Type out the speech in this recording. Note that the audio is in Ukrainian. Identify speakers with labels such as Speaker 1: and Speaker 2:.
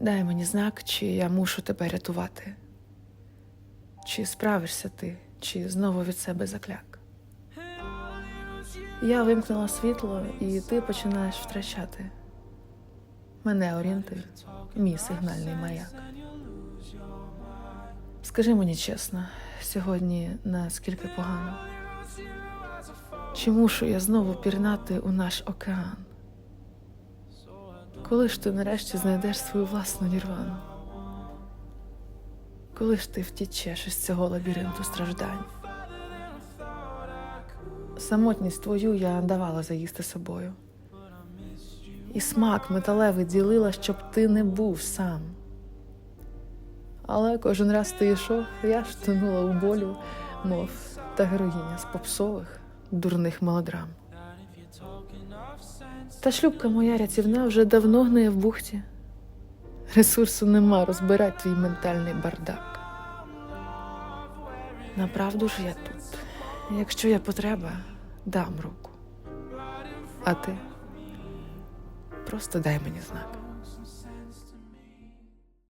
Speaker 1: Дай мені знак, чи я мушу тебе рятувати. Чи справишся ти, чи знову від себе закляк. Я вимкнула світло, і ти починаєш втрачати. Мене орієнтир, мій сигнальний маяк. Скажи мені чесно, сьогодні наскільки погано? Чи мушу я знову пірнати у наш океан? Коли ж ти нарешті знайдеш свою власну нірвану? Коли ж ти втічеш із цього лабіринту страждань? Самотність твою я давала заїсти собою. І смак металевий ділила, щоб ти не був сам. Але кожен раз ти йшов, я ж тонула у болю, мов та героїня з попсових, дурних мелодрам. Та шлюбка моя рятівна вже давно гниє в бухті. Ресурсу нема розбирати твій ментальний бардак. Направду ж я тут. Якщо є потреба, дам руку. А ти просто дай мені знак.